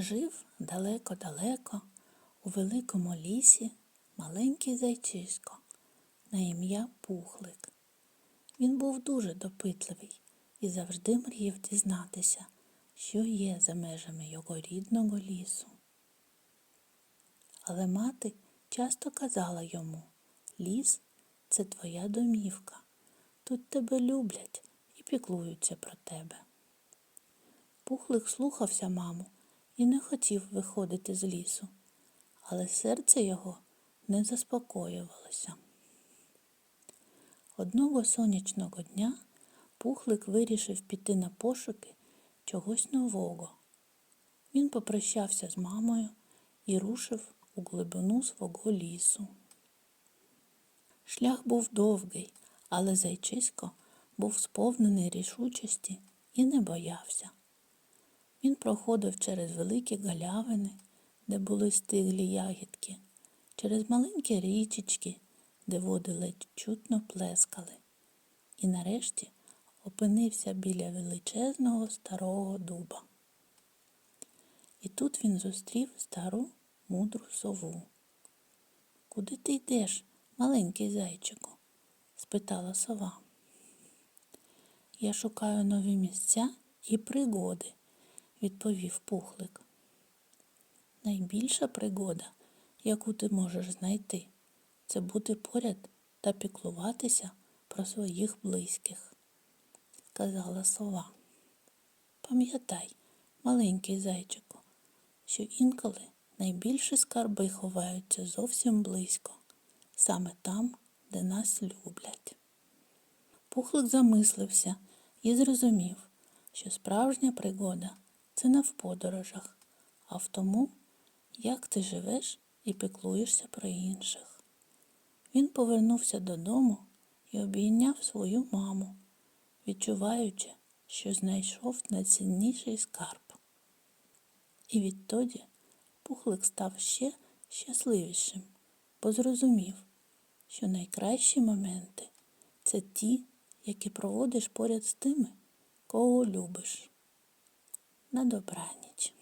Жив далеко-далеко у великому лісі маленький зайчисько на ім'я Пухлик. Він був дуже допитливий і завжди мріяв дізнатися, що є за межами його рідного лісу. Але мати часто казала йому ліс це твоя домівка. Тут тебе люблять і піклуються про тебе. Пухлик слухався маму і не хотів виходити з лісу, але серце його не заспокоювалося. Одного сонячного дня Пухлик вирішив піти на пошуки чогось нового. Він попрощався з мамою і рушив у глибину свого лісу. Шлях був довгий, але зайчисько був сповнений рішучості і не боявся. Він проходив через великі галявини, де були стиглі ягідки, через маленькі річечки, де води ледь чутно плескали, і нарешті опинився біля величезного старого дуба. І тут він зустрів стару мудру сову. Куди ти йдеш, маленький зайчику? спитала сова. Я шукаю нові місця і пригоди, відповів пухлик. Найбільша пригода, яку ти можеш знайти, це бути поряд та піклуватися про своїх близьких, сказала сова. Пам'ятай, маленький зайчику, що інколи найбільші скарби ховаються зовсім близько, саме там, де нас люблять. Пухлик замислився і зрозумів, що справжня пригода це не в подорожах, а в тому, як ти живеш і піклуєшся про інших. Він повернувся додому і обійняв свою маму, відчуваючи, що знайшов найцінніший скарб. І відтоді пухлик став ще щасливішим, бо зрозумів, що найкращі моменти це ті, які проводиш поряд з тими, кого любиш. На добраніч.